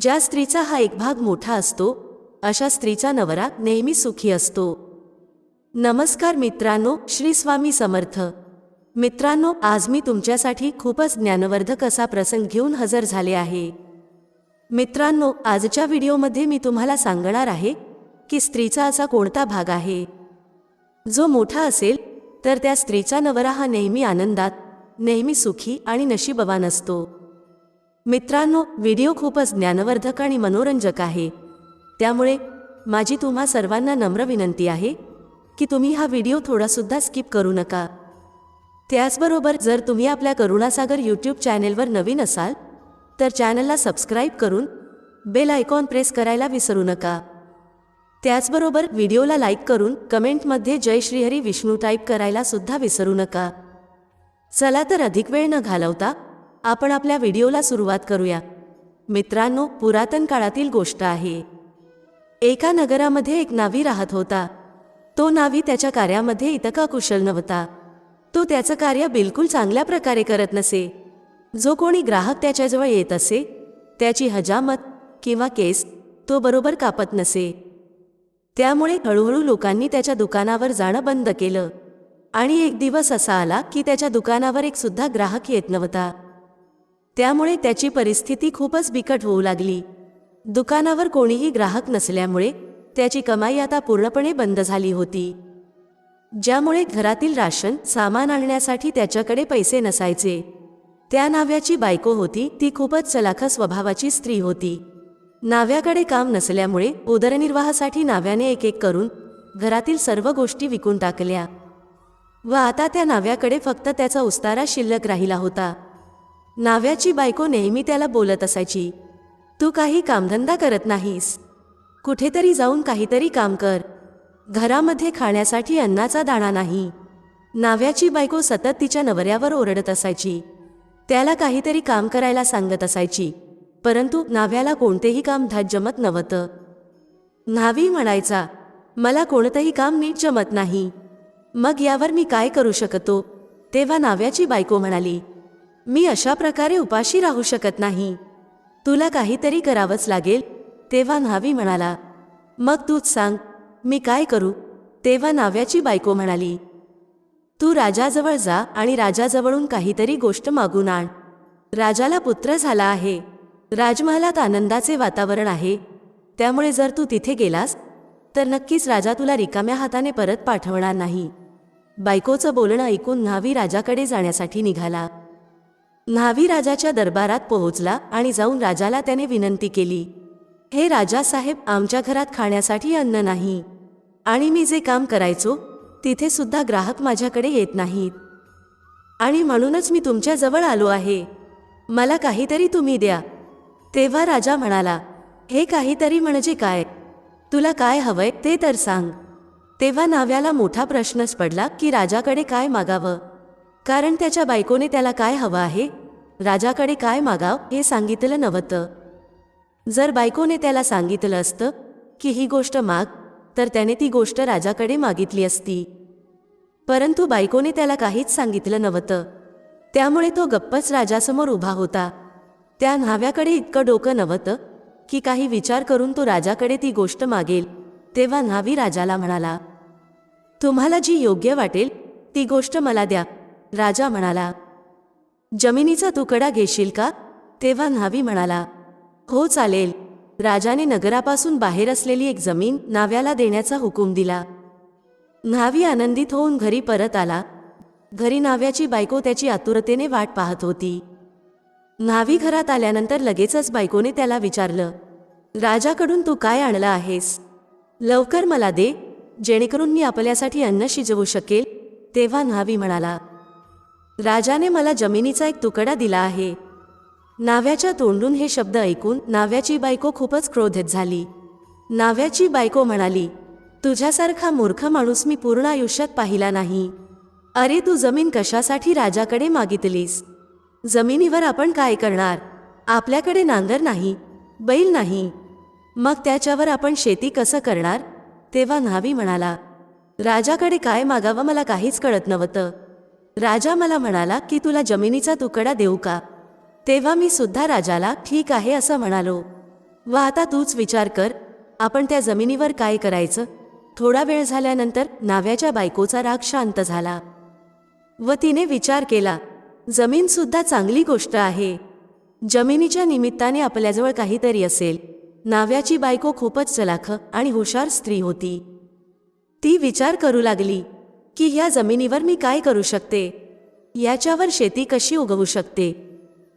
ज्या स्त्रीचा हा एक भाग मोठा असतो अशा स्त्रीचा नवरा नेहमी सुखी असतो. नमस्कार मित्रांनो श्री स्वामी समर्थ. मित्रांनो आज मी तुमच्यासाठी खूपच ज्ञानवर्धक असा प्रसंग घेऊन हजर झाले आहे. मित्रांनो आजच्या व्हिडिओमध्ये मी तुम्हाला सांगणार आहे की स्त्रीचा असा कोणता भाग आहे? जो मोठा असेल तर त्या स्त्रीचा नवरा हा नेहमी आनंदात नेहमी सुखी आणि नशीबवान असतो. मित्रांनो व्हिडिओ खूपच ज्ञानवर्धक आणि मनोरंजक आहे. त्यामुळे माझी तुम्हा सर्वांना नम्र विनंती आहे की तुम्ही हा व्हिडिओ थोडासुद्धा स्किप करू नका. त्याचबरोबर जर तुम्ही आपल्या करुणासागर यूट्यूब चॅनेलवर नवीन असाल तर चॅनलला सबस्क्राईब करून बेल आयकॉन प्रेस करायला विसरू नका. त्याचबरोबर व्हिडिओला लाईक करून कमेंटमध्ये जय श्रीहरी विष्णू टाईप करायला सुद्धा विसरू नका. चला तर अधिक वेळ न घालवता आपण आपल्या व्हिडिओला सुरुवात करूया. मित्रांनो पुरातन काळातील गोष्ट आहे. एका नगरामध्ये एक नावी राहत होता. तो नावी त्याच्या कार्यामध्ये इतका कुशल नव्हता. तो त्याचं कार्य बिलकुल चांगल्या प्रकारे करत नसे. जो कोणी ग्राहक त्याच्याजवळ येत असे त्याची हजामत किंवा केस तो बरोबर कापत नसे. त्यामुळे हळूहळू लोकांनी त्याच्या दुकानावर जाणं बंद केलं. आणि एक दिवस असा आला की त्याच्या दुकानावर एक सुद्धा ग्राहक येत नव्हता. त्यामुळे त्याची परिस्थिती खूपच बिकट होऊ लागली. दुकानावर कोणीही ग्राहक नसल्यामुळे त्याची कमाई आता पूर्णपणे बंद झाली होती. ज्यामुळे घरातील राशन सामान आणण्यासाठी त्याच्याकडे पैसे नसायचे. त्या नाव्याची बायको होती ती खूपच चलाख स्वभावाची स्त्री होती. नाव्याकडे काम नसल्यामुळे उदरनिर्वाहासाठी नाव्याने एक एक करून घरातील सर्व गोष्टी विकून टाकल्या. व आता त्या नाव्याकडे फक्त त्याचा उस्तारा शिल्लक राहिला होता. नाव्याची बायको नेहमी त्याला बोलत असायची तू काही कामधंदा करत नाहीस. कुठेतरी जाऊन काहीतरी काम कर. घरामध्ये खाण्यासाठी अन्नाचा दाणा नाही. नाव्याची बायको सतत तिच्या नवऱ्यावर ओरडत असायची. त्याला काहीतरी काम करायला सांगत असायची परंतु नाव्याला कोणतेही काम धात जमत नव्हतं. न्हावी म्हणायचा मला कोणतंही काम नीट जमत नाही. मग यावर मी काय करू शकतो? तेव्हा नाव्याची बायको म्हणाली मी अशा प्रकारे उपाशी राहू शकत नाही. तुला काहीतरी करावंच लागेल. तेव्हा न्हावी म्हणाला. मग तूच सांग मी काय करू? तेव्हा नाव्याची बायको म्हणाली. तू राजाजवळ जा आणि राजाजवळून काहीतरी गोष्ट मागून आण. राजाला पुत्र झाला आहे. राजमहालात आनंदाचे वातावरण आहे. त्यामुळे जर तू तिथे गेलास तर नक्कीच राजा तुला रिकाम्या हाताने परत पाठवणार नाही. बायकोचं बोलणं ऐकून न्हावी राजाकडे जाण्यासाठी निघाला. न्हावी राजाच्या दरबारात पोहोचला आणि जाऊन राजाला त्याने विनंती केली हे राजासाहेब आमच्या घरात खाण्यासाठी अन्न नाही. आणि मी जे काम करायचो तिथे सुद्धा ग्राहक माझ्याकडे येत नाहीत. आणि म्हणूनच मी तुमच्याजवळ आलो आहे. मला काहीतरी तुम्ही द्या. तेव्हा राजा म्हणाला हे काहीतरी म्हणजे काय? तुला काय हवंय ते तर सांग. तेव्हा नाव्याला मोठा प्रश्नच पडला की राजाकडे काय मागावं. कारण त्याच्या बायकोने त्याला काय हवं आहे? राजाकडे काय मागाव? हे सांगितलं नव्हतं. जर बायकोने त्याला सांगितलं असतं की ही गोष्ट माग तर त्याने ती गोष्ट राजाकडे मागितली असती. परंतु बायकोने त्याला काहीच सांगितलं नव्हतं. त्यामुळे तो गप्पच राजासमोर उभा होता. त्या न्हाव्याकडे इतकं डोकं नव्हतं की काही विचार करून तो राजाकडे ती गोष्ट मागेल तेव्हा न्हावी राजाला म्हणाला तुम्हाला जी योग्य वाटेल ती गोष्ट मला द्या. राजा म्हणाला जमिनीचा तुकडा घेशील का? तेव्हा न्हावी म्हणाला हो चालेल. राजाने नगरापासून बाहेर असलेली एक जमीन नाव्याला देण्याचा हुकूम दिला. न्हावी आनंदित होऊन घरी परत आला. घरी नाव्याची बायको त्याची आतुरतेने वाट पाहत होती. न्हावी घरात आल्यानंतर लगेचच बायकोने त्याला विचारलं राजाकडून तू काय आणलं आहेस? लवकर मला दे जेणेकरून मी आपल्यासाठी अन्न शिजवू शकेल. तेव्हा न्हावी म्हणाला राजाने मला जमिनीचा एक तुकडा दिला आहे. नाव्याच्या तोंडून हे शब्द ऐकून नाव्याची बायको खूपच क्रोधित झाली. नाव्याची बायको म्हणाली तुझ्यासारखा मूर्ख माणूस मी पूर्ण आयुष्यात पाहिला नाही. अरे तू जमीन कशासाठी राजाकडे मागितलीस? जमिनीवर आपण काय करणार? आपल्याकडे नांगर नाही बैल नाही. मग त्याच्यावर आपण शेती कसं करणार? तेव्हा न्हावी म्हणाला राजाकडे काय मागावं मला काहीच कळत नव्हतं. राजा मला म्हणाला की तुला जमिनीचा तुकडा देऊ का? तेव्हा मी सुद्धा राजाला ठीक आहे असं म्हणालो. व आता तूच विचार कर. आपण त्या जमिनीवर काय करायचं? थोडा वेळ झाल्यानंतर नाव्याच्या बायकोचा राग शांत झाला. व तिने विचार केला जमीनसुद्धा चांगली गोष्ट आहे. जमिनीच्या निमित्ताने आपल्याजवळ काहीतरी असेल. नाव्याची बायको खूपच चलाख आणि हुशार स्त्री होती. ती विचार करू लागली. की ह्या जमिनीवर मी काय करू शकते? याच्यावर शेती कशी उगवू शकते?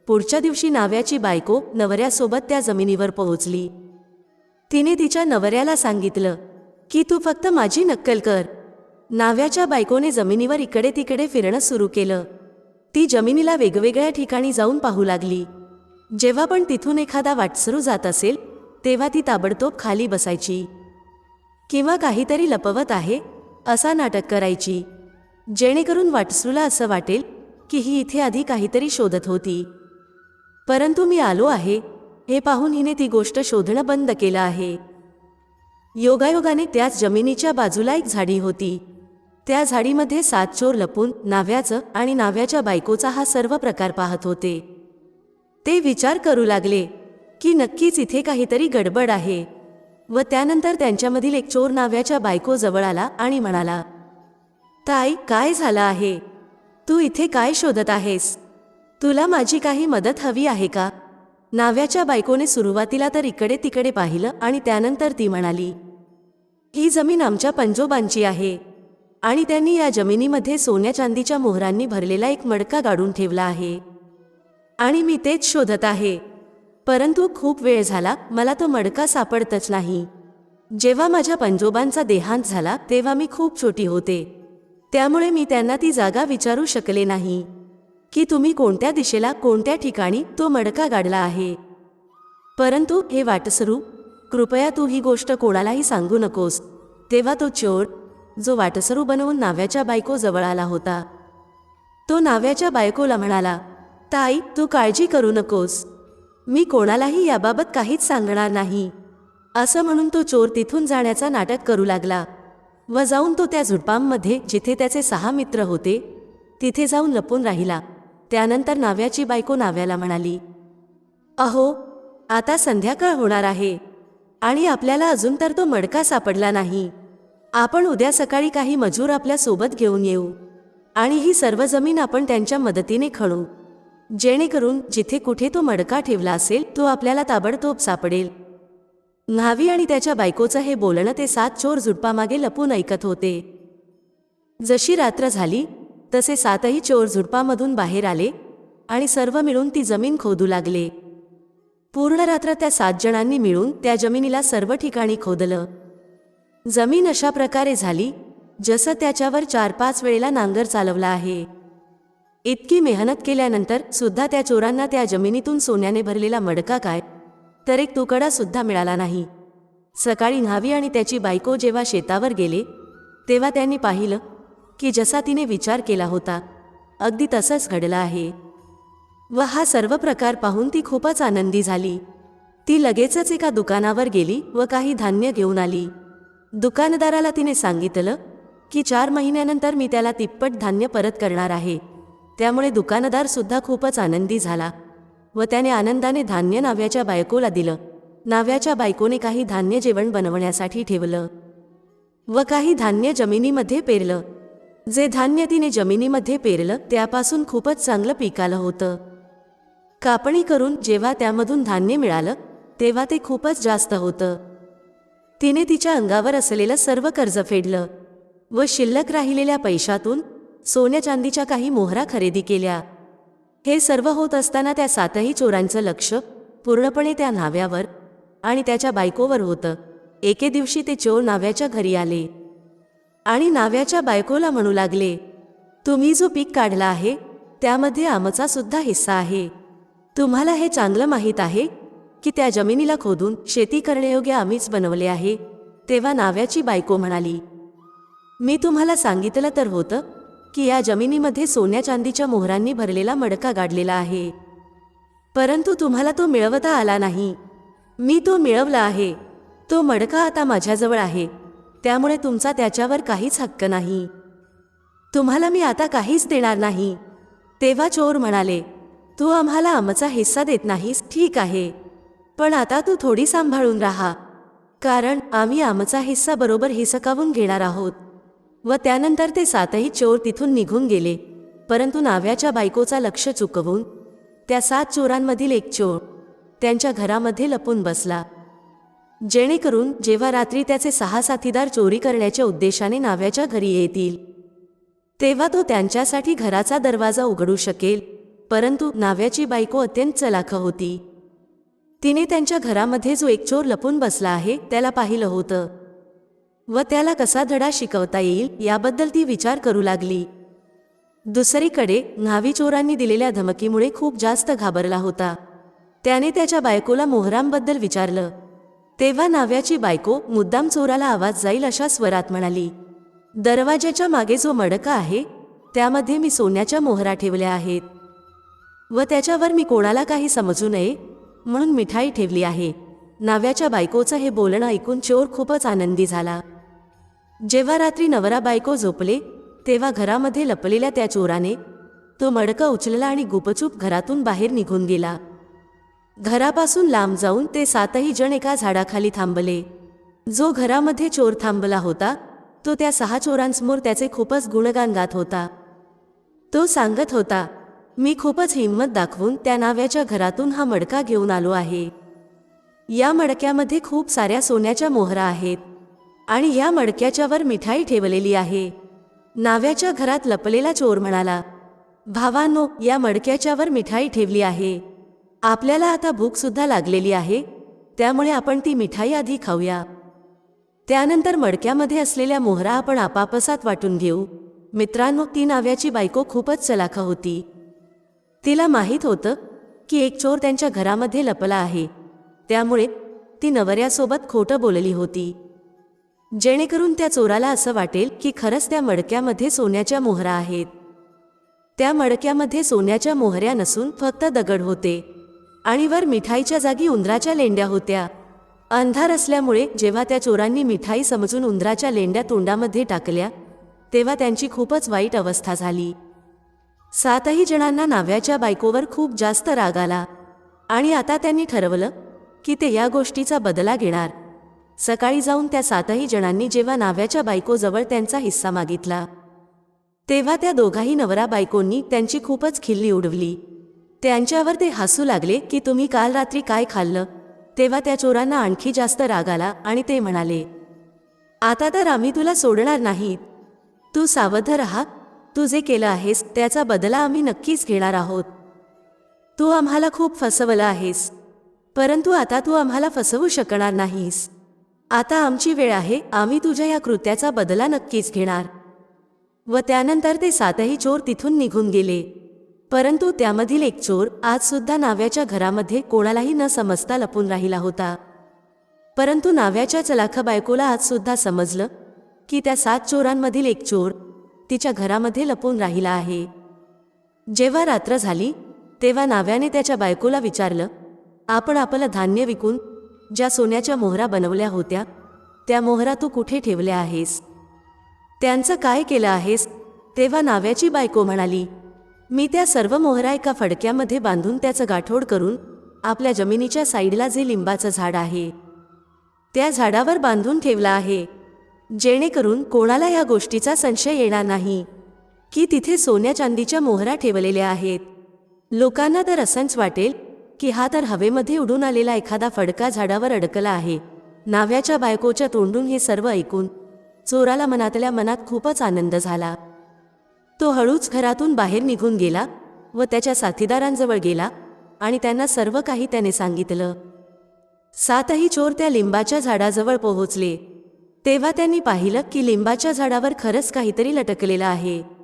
पुढच्या दिवशी नाव्याची बायको नवऱ्यासोबत त्या जमिनीवर पोहोचली. तिने तिच्या नवऱ्याला सांगितलं की तू फक्त माझी नक्कल कर. नाव्याच्या बायकोने जमिनीवर इकडे तिकडे फिरणं सुरू केलं. ती जमिनीला वेगवेगळ्या ठिकाणी जाऊन पाहू लागली. जेव्हा पण तिथून एखादा वाटसरू जात असेल तेव्हा ती ताबडतोब खाली बसायची. किंवा काहीतरी लपवत आहे असा नाटक करायची. जेणेकरून वाटसूला असं वाटेल की ही इथे आधी काहीतरी शोधत होती. परंतु मी आलो आहे. हे पाहून हिने ती गोष्ट शोधणं बंद केलं आहे. योगायोगाने त्याच जमिनीच्या बाजूला एक झाडी होती. त्या झाडीमध्ये सात चोर लपून नाव्याचं आणि नाव्याच्या बायकोचा हा सर्व प्रकार पाहत होते. ते विचार करू लागले की नक्कीच इथे काहीतरी गडबड आहे. व त्यानंतर त्यांच्यामधील एक चोर नाव्याच्या बायको जवळ आला आणि म्हणाला ताई काय झालं आहे? तू इथे काय शोधत आहेस? तुला माझी काही मदत हवी आहे का? नाव्याच्या बायकोने सुरुवातीला तर इकडे तिकडे पाहिलं आणि त्यानंतर ती म्हणाली ही जमीन आमच्या पंजोबांची आहे आणि त्यांनी या जमिनीमध्ये सोन्या चांदीच्या मोहरांनी भरलेला एक मडका गाडून ठेवला आहे आणि मी तेच शोधत आहे. परंतु खूप वेळ झाला मला तो मडका सापडतच नाही. जेव्हा माझ्या पंजोबांचा देहांत झाला तेव्हा मी खूप छोटी होते. त्यामुळे मी त्यांना ती जागा विचारू शकले नाही. की तुम्ही कोणत्या दिशेला कोणत्या ठिकाणी तो मडका गाडला आहे? परंतु हे वाटसरू कृपया तू ही गोष्ट कोणालाही सांगू नकोस. तेव्हा तो चोर जो वाटसरू बनवून नाव्याच्या बायको जवळ आला होता. तो नाव्याच्या बायकोला म्हणाला ताई तू काळजी करू नकोस. मी कोणालाही याबाबत काहीच सांगणार नाही. असं म्हणून तो चोर तिथून जाण्याचा नाटक करू लागला. व जाऊन तो त्या झुडपांमध्ये जिथे त्याचे सहा मित्र होते तिथे जाऊन लपून राहिला. त्यानंतर नाव्याची बायको नाव्याला म्हणाली अहो आता संध्याकाळ होणार आहे. आणि आपल्याला अजून तर तो मडका सापडला नाही. आपण उद्या सकाळी काही मजूर आपल्यासोबत घेऊन येऊ. आणि ही सर्व जमीन आपण त्यांच्या मदतीने खणू. जेणेकरून जिथे कुठे तो मडका ठेवला असेल तो आपल्याला ताबडतोब सापडेल. न्हावी आणि त्याच्या बायकोचं हे बोलणं ते सात चोर झुडपामागे लपून ऐकत होते. जशी रात्र झाली तसे सातही चोर झुडपामधून बाहेर आले आणि सर्व मिळून ती जमीन खोदू लागले. पूर्ण रात्र त्या सात जणांनी मिळून त्या जमिनीला सर्व ठिकाणी खोदलं. जमीन अशा प्रकारे झाली जसं त्याच्यावर चार पाच वेळेला नांगर चालवला आहे. इतकी मेहनत केल्यानंतर सुद्धा त्या चोरांना त्या जमिनीतून सोन्याने भरलेला मडका काय? तर एक तुकडा सुद्धा मिळाला नाही. सकाळी न्हावी आणि त्याची बायको जेव्हा शेतावर गेले तेव्हा त्यांनी पाहिलं की जसा तिने विचार केला होता अगदी तसंच घडलं आहे. व हा सर्व प्रकार पाहून ती खूपच आनंदी झाली. ती लगेचच एका दुकानावर गेली व काही धान्य घेऊन आली. दुकानदाराला तिने सांगितलं की चार महिन्यानंतर मी त्याला तिप्पट धान्य परत करणार आहे. त्यामुळे दुकानदार सुद्धा खूपच आनंदी झाला व त्याने आनंदाने धान्य नाव्याच्या बायकोला दिलं. नाव्याच्या बायकोने काही धान्य जेवण बनवण्यासाठी ठेवलं व काही धान्य जमिनीमध्ये पेरलं. जे धान्य तिने जमिनीमध्ये पेरलं त्यापासून खूपच चांगलं पिकालं होतं. कापणी करून जेव्हा त्यामधून धान्य मिळालं तेव्हा ते खूपच जास्त होतं. तिने तिच्या अंगावर असलेलं सर्व कर्ज फेडलं व शिल्लक राहिलेल्या पैशातून सोन्या चांदीच्या काही मोहरा खरेदी केल्या. हे सर्व होत असताना त्या सातही चोरांचं लक्ष पूर्णपणे त्या न्हाव्यावर आणि त्याच्या बायकोवर होतं. एके दिवशी ते चोर नाव्याच्या घरी आले. आणि नाव्याच्या बायकोला म्हणू लागले तुम्ही जो पीक काढला आहे त्यामध्ये आमचा सुद्धा हिस्सा आहे. तुम्हाला हे चांगलं माहीत आहे की त्या जमिनीला खोदून शेती करण्यायोग्य आम्हीच बनवले आहे तेव्हा नाव्याची बायको म्हणाली. मी तुम्हाला सांगितलं तर होतं की या जमिनीमध्ये सोन्या चांदीच्या मोहरांनी भरलेला मडका गाडलेला आहे. परंतु तुम्हाला तो मिळवता आला नाही. मी तो मिळवला आहे. तो मडका आता माझ्याजवळ आहे. त्यामुळे तुमचा त्याच्यावर काहीच हक्क नाही. तुम्हाला मी आता काहीच देणार नाही. तेव्हा चोर म्हणाले तू आम्हाला आमचा हिस्सा देत नाहीस ठीक आहे. पण आता तू थोडी सांभाळून राहा. कारण आम्ही आमचा हिस्सा बरोबर हिसकावून घेणार आहोत. व त्यानंतर ते सातही चोर तिथून निघून गेले. परंतु नाव्याच्या बायकोचा लक्ष चुकवून त्या सात चोरांमधील एक चोर त्यांच्या घरामध्ये लपून बसला. जेणेकरून जेव्हा रात्री त्याचे सहा साथीदार चोरी करण्याच्या उद्देशाने नाव्याच्या घरी येतील तेव्हा तो त्यांच्यासाठी घराचा दरवाजा उघडू शकेल परंतु नाव्याची बायको अत्यंत चलाख होती. तिने त्यांच्या घरामध्ये जो एक चोर लपून बसला आहे त्याला पाहिलं होतं. व त्याला कसा धडा शिकवता येईल याबद्दल ती विचार करू लागली. दुसरीकडे न्हावी चोरांनी दिलेल्या धमकीमुळे खूप जास्त घाबरला होता. त्याने त्याच्या बायकोला मोहरामबद्दल विचारलं. तेव्हा नाव्याची बायको मुद्दाम चोराला आवाज जाईल अशा स्वरात म्हणाली. दरवाज्याच्या मागे जो मडका आहे त्यामध्ये मी सोन्याच्या मोहरा ठेवल्या आहेत. व त्याच्यावर मी कोणाला काही समजू नये म्हणून मिठाई ठेवली आहे. नाव्याच्या बायकोचं हे बोलणं ऐकून चोर खूपच आनंदी झाला. जेव्हा रात्री नवरा बायको झोपले तेव्हा घरामध्ये लपलेल्या त्या चोराने तो मडकं उचलला आणि गुपचूप घरातून बाहेर निघून गेला. घरापासून लांब जाऊन ते सातही जण एका झाडाखाली थांबले. जो घरामध्ये चोर थांबला होता तो त्या सहा चोरांसमोर त्याचे खूपच गुणगान गात होता. तो सांगत होता मी खूपच हिंमत दाखवून त्या नाव्याच्या घरातून हा मडका घेऊन आलो आहे. या मडक्यामध्ये खूप साऱ्या सोन्याच्या मोहरा आहेत. आणि या मडक्याच्यावर मिठाई ठेवलेली आहे. नाव्याच्या घरात लपलेला चोर म्हणाला भावानो या मडक्याच्यावर मिठाई ठेवली आहे. आपल्याला आता भूकसुद्धा लागलेली आहे त्यामुळे आपण ती मिठाई आधी खाऊया. त्यानंतर मडक्यामध्ये असलेल्या मोहरा आपण आपापसात वाटून घेऊ. मित्रांनो ती नाव्याची बायको खूपच चलाख होती. तिला माहीत होतं की एक चोर त्यांच्या घरामध्ये लपला आहे. त्यामुळे ती नवऱ्यासोबत खोटं बोलली होती. जेणेकरून त्या चोराला असं वाटेल की खरंच त्या मडक्यामध्ये सोन्याच्या मोहरा आहेत. त्या मडक्यामध्ये सोन्याच्या मोहऱ्या नसून फक्त दगड होते. आणि वर मिठाईच्या जागी उंदराच्या लेंड्या होत्या. अंधार असल्यामुळे जेव्हा त्या चोरांनी मिठाई समजून उंदराच्या लेंड्या तोंडामध्ये टाकल्या तेव्हा त्यांची खूपच वाईट अवस्था झाली. सातही जणांना नाव्याच्या बायकोवर खूप जास्त राग आला. आणि आता त्यांनी ठरवलं की ते या गोष्टीचा बदला घेणार. सकाळी जाऊन त्या सातही जणांनी जेव्हा नाव्याच्या बायकोजवळ त्यांचा हिस्सा मागितला तेव्हा त्या दोघाही नवरा बायकोंनी त्यांची खूपच खिल्ली उडवली. त्यांच्यावर ते हसू लागले की तुम्ही काल रात्री काय खाल्लं? तेव्हा त्या चोरांना आणखी जास्त राग आला आणि ते म्हणाले आता तर आम्ही तुला सोडणार नाहीत. तू सावध राहा. तू जे केलं आहेस त्याचा बदला आम्ही नक्कीच घेणार आहोत. तू आम्हाला खूप फसवलं आहेस. परंतु आता तू आम्हाला फसवू शकणार नाहीस. आता आमची वेळ आहे आम्ही तुझ्या या कृत्याचा बदला नक्कीच घेणार. व त्यानंतर ते सातही चोर तिथून निघून गेले. परंतु त्यामधील एक चोर आज सुद्धा नाव्याच्या घरामध्ये कोणालाही न समजता लपून राहिला होता. परंतु नाव्याच्या चलाख बायकोला आजसुद्धा समजलं की त्या सात चोरांमधील एक चोर तिच्या घरामध्ये लपून राहिला आहे. जेव्हा रात्र झाली तेव्हा नाव्याने त्याच्या बायकोला विचारलं आपण आपलं धान्य विकून ज्या सोन्याच्या मोहरा बनवल्या होत्या त्या मोहरा तू कुठे ठेवल्या आहेस? त्यांचं काय केलं आहेस? तेव्हा नाव्याची बायको म्हणाली मी त्या सर्व मोहरा एका फडक्यामध्ये बांधून त्याचं गाठोड करून आपल्या जमिनीच्या साईडला जे लिंबाचं झाड आहे त्या झाडावर बांधून ठेवला आहे. जेणेकरून कोणाला या गोष्टीचा संशय येणार नाही की तिथे सोन्या चांदीच्या मोहरा ठेवलेल्या आहेत. लोकांना तर असंच वाटेल की हा तर हवेमध्ये उडून आलेला एखादा फडका झाडावर अडकला आहे. नाव्याच्या बायकोच्या तोंडून हे सर्व ऐकून चोराला मनातल्या मनात खूपच आनंद झाला. तो हळूच घरातून बाहेर निघून गेला व त्याच्या साथीदारांजवळ गेला आणि त्यांना सर्व काही त्याने सांगितलं. सातही चोर त्या लिंबाच्या झाडाजवळ पोहोचले. तेव्हा त्यांनी पाहिलं की लिंबाच्या झाडावर खरंच काहीतरी लटकलेलं आहे.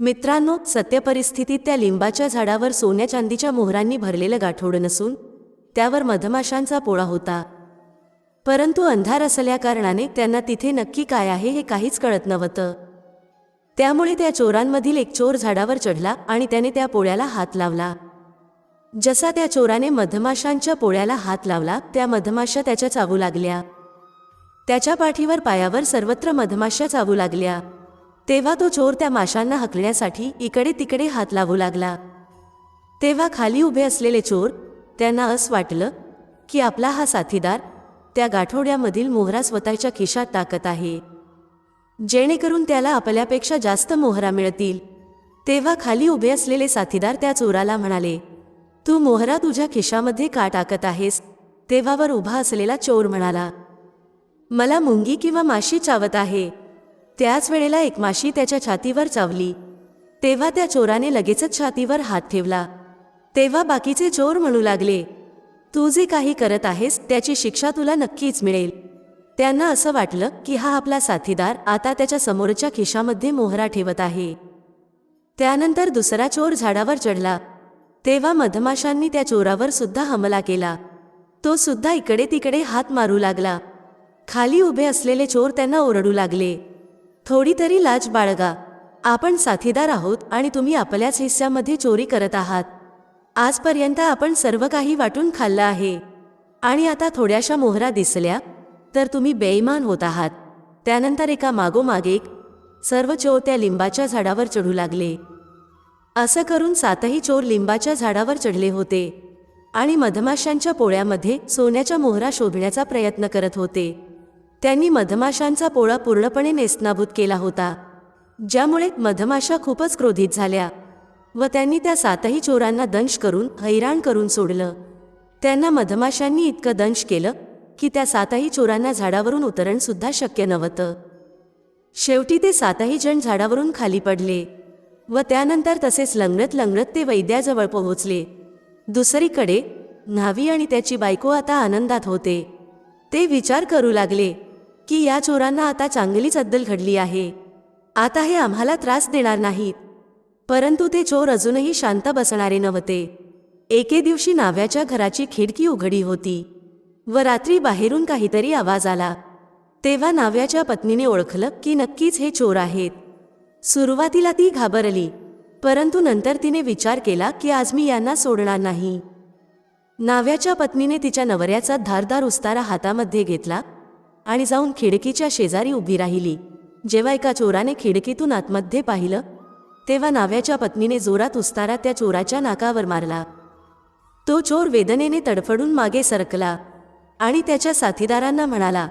मित्रांनो सत्यपरिस्थितीत त्या लिंबाच्या झाडावर सोन्या चांदीच्या मोहरांनी भरलेलं गाठोड नसून त्यावर मधमाशांचा पोळा होता. परंतु अंधार असल्याकारणाने त्यांना तिथे नक्की काय आहे हे काहीच कळत नव्हतं. त्यामुळे त्या चोरांमधील एक चोर झाडावर चढला आणि त्याने त्या पोळ्याला हात लावला. जसा त्या चोराने मधमाशांच्या पोळ्याला हात लावला त्या मधमाशा त्याच्या चावू लागल्या. त्याच्या पाठीवर पायावर सर्वत्र मधमाशा चावू लागल्या. तेव्हा तो चोर त्या माशांना हकण्यासाठी इकडे तिकडे हात लावू लागला. तेव्हा खाली उभे असलेले चोर त्यांना असं वाटलं की आपला हा साथीदार त्या गाठोड्यामधील मोहरा स्वतःच्या खिशात टाकत आहे. जेणेकरून त्याला आपल्यापेक्षा जास्त मोहरा मिळतील. तेव्हा खाली उभे असलेले साथीदार त्या चोराला म्हणाले तू मोहरा तुझ्या खिशामध्ये का टाकत आहेस? तेव्हावर उभा असलेला चोर म्हणाला मला मुंगी किंवा माशी चावत आहे. त्याच वेळेला एक माशी त्याच्या छातीवर चावली. तेव्हा त्या चोराने लगेचच छातीवर हात ठेवला. तेव्हा बाकीचे चोर म्हणू लागले तू जे काही करत आहेस त्याची शिक्षा तुला नक्कीच मिळेल. त्यांना असं वाटलं की हा आपला साथीदार आता त्याच्या समोरच्या खिशामध्ये मोहरा ठेवत आहे. त्यानंतर दुसरा चोर झाडावर चढला. तेव्हा मधमाशांनी त्या चोरावर सुद्धा हमला केला. तो सुद्धा इकडे तिकडे हात मारू लागला. खाली उभे असलेले चोर त्यांना ओरडू लागले. थोडी तरी लाज बाळगा. आपण साथीदार आहोत आणि तुम्ही आपल्याच हिस्स्यामध्ये चोरी करत आहात. आजपर्यंत आपण सर्व काही वाटून खाल्लं आहे. आणि आता थोड्याशा मोहरा दिसल्या तर तुम्ही बेईमान होत आहात. त्यानंतर एका मागोमाग एक सर्व चोर त्या लिंबाच्या झाडावर चढू लागले. असं करून सातही चोर लिंबाच्या झाडावर चढले होते. आणि मधमाशांच्या पोळ्यामध्ये सोन्याच्या मोहरा शोधण्याचा प्रयत्न करत होते. त्यांनी मधमाशांचा पोळा पूर्णपणे नेस्तनाभूत केला होता ज्यामुळे मधमाशा खूपच क्रोधित झाल्या व त्यांनी त्या सातही चोरांना दंश करून हैराण करून सोडलं. त्यांना मधमाशांनी इतकं दंश केलं की त्या सातही चोरांना झाडावरून उतरणसुद्धा शक्य नव्हतं. शेवटी ते सातही जण झाडावरून खाली पडले व त्यानंतर तसेच लंगडत लंगडत ते वैद्याजवळ पोहोचले. दुसरीकडे न्हावी आणि त्याची बायको आता आनंदात होते. ते विचार करू लागले की या चोरांना आता चांगलीच अद्दल घडली आहे. आता हे आम्हाला त्रास देणार नाहीत. परंतु ते चोर अजूनही शांत बसणारे नव्हते. एके दिवशी नाव्याच्या घराची खिडकी उघडी होती व रात्री बाहेरून काहीतरी आवाज आला. तेव्हा नाव्याच्या पत्नीने ओळखलं की नक्कीच हे चोर आहेत. सुरुवातीला ती घाबरली परंतु नंतर तिने विचार केला की आज मी यांना सोडणार नाही. नाव्याच्या पत्नीने तिच्या नवऱ्याचा धारदार उस्तारा हातामध्ये घेतला आणि जाऊन खिडकीच्या शेजारी उभी राहिली. जेव्हा एका चोराने खिडकीतून आतमध्ये पाहिलं तेव्हा नाव्याच्या पत्नीने जोरात उस्तारा त्या चोराच्या नाकावर मारला. तो चोर वेदनेने तडफडून मागे सरकला आणि त्याच्या साथीदारांना म्हणाला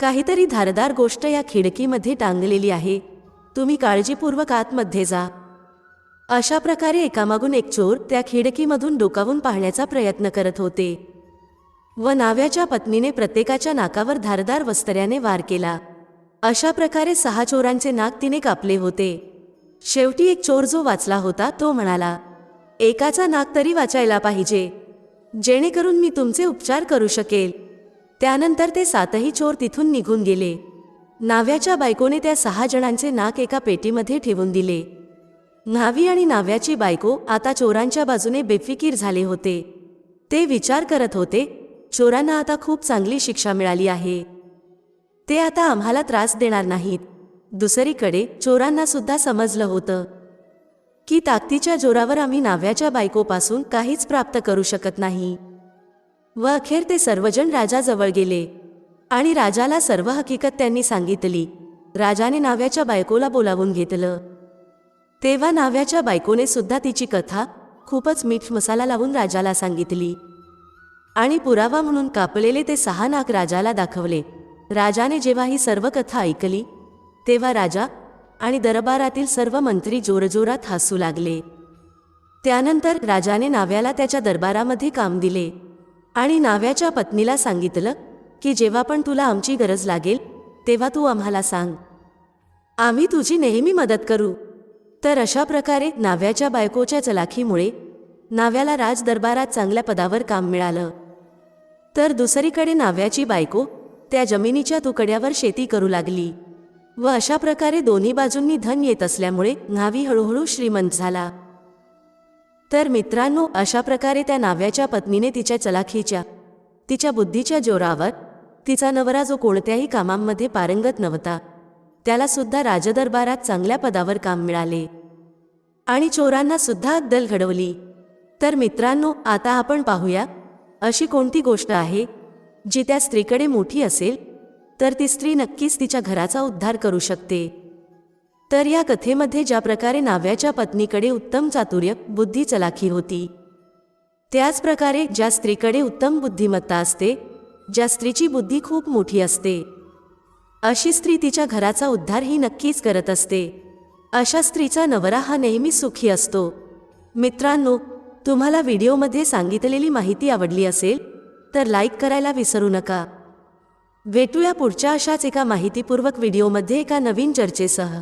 काहीतरी धारदार गोष्ट या खिडकीमध्ये टांगलेली आहे. तुम्ही काळजीपूर्वक आतमध्ये जा. अशा प्रकारे एकामागून एक चोर त्या खिडकीमधून डोकावून पाहण्याचा प्रयत्न करत होते. व नाव्याच्या पत्नीने प्रत्येकाच्या नाकावर धारदार वस्त्र्याने वार केला. अशा प्रकारे सहा चोरांचे नाक तिने कापले होते. शेवटी एक चोर जो वाचला होता तो म्हणाला एकाचा नाक तरी वाचायला पाहिजे. जेणेकरून मी तुमचे उपचार करू शकेल. त्यानंतर ते सातही चोर तिथून निघून गेले. नाव्याच्या बायकोने त्या सहा जणांचे नाक एका पेटीमध्ये ठेवून दिले. न्हावी आणि नाव्याची बायको आता चोरांच्या बाजूने बेफिकीर झाले होते. ते विचार करत होते चोरांना आता खूप चांगली शिक्षा मिळाली आहे. ते आता आम्हाला त्रास देणार नाहीत. दुसरीकडे चोरांना सुद्धा समजलं होतं. की ताकदीच्या जोरावर आम्ही नाव्याच्या बायकोपासून काहीच प्राप्त करू शकत नाही. व अखेर ते सर्वजण राजाजवळ गेले. आणि राजाला सर्व हकीकत त्यांनी सांगितली. राजाने नाव्याच्या बायकोला बोलावून घेतलं. तेव्हा नाव्याच्या बायकोने सुद्धा तिची कथा खूपच मीठ मसाला लावून राजाला सांगितली. आणि पुरावा म्हणून कापलेले ते सहा नाक राजाला दाखवले. राजाने जेव्हा ही सर्व कथा ऐकली तेव्हा राजा आणि दरबारातील सर्व मंत्री जोरजोरात हसू लागले. त्यानंतर राजाने नाव्याला त्याच्या दरबारामध्ये काम दिले आणि नाव्याच्या पत्नीला सांगितलं की जेव्हा पण तुला आमची गरज लागेल तेव्हा तू आम्हाला सांग. आम्ही तुझी नेहमी मदत करू. तर अशा प्रकारे नाव्याच्या बायकोच्या चलाखीमुळे नाव्याला राजदरबारात चांगल्या पदावर काम मिळालं. तर दुसरीकडे नाव्याची बायको त्या जमिनीच्या तुकड्यावर शेती करू लागली व अशा प्रकारे दोन्ही बाजूंनी धन येत असल्यामुळे न्हावी हळूहळू श्रीमंत झाला. तर मित्रांनो अशा प्रकारे त्या नाव्याच्या पत्नीने तिच्या चलाखीच्या तिच्या बुद्धीच्या जोरावर तिचा नवरा जो कोणत्याही कामांमध्ये पारंगत नव्हता त्याला सुद्धा राजदरबारात चांगल्या पदावर काम मिळाले. आणि चोरांना सुद्धा अद्दल घडवली. तर मित्रांनो आता आपण पाहूया अशी कोणती गोष्ट आहे जी त्या स्त्रीकडे मोठी असेल तर ती स्त्री नक्कीच तिच्या घराचा उद्धार करू शकते. तर या कथेमध्ये ज्या प्रकारे नाव्याच्या पत्नीकडे उत्तम चातुर्य बुद्धी चलाखी होती त्याचप्रकारे ज्या स्त्रीकडे उत्तम बुद्धिमत्ता असते ज्या स्त्रीची बुद्धी खूप मोठी असते अशी स्त्री तिच्या घराचा उद्धारही नक्कीच करत असते. अशा स्त्रीचा नवरा हा नेहमी सुखी असतो. मित्रांनो तुम्हाला व्हिडिओमध्ये सांगितलेली माहिती आवडली असेल तर लाईक करायला विसरू नका. भेटूया पुढच्या अशाच एका माहितीपूर्वक व्हिडिओमध्ये एका नवीन चर्चेसह.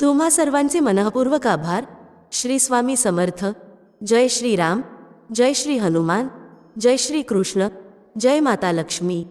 तुम्हा सर्वांचे मनःपूर्वक आभार. श्री स्वामी समर्थ. जय श्री राम. जय श्री हनुमान. जय श्री कृष्ण. जय माता लक्ष्मी.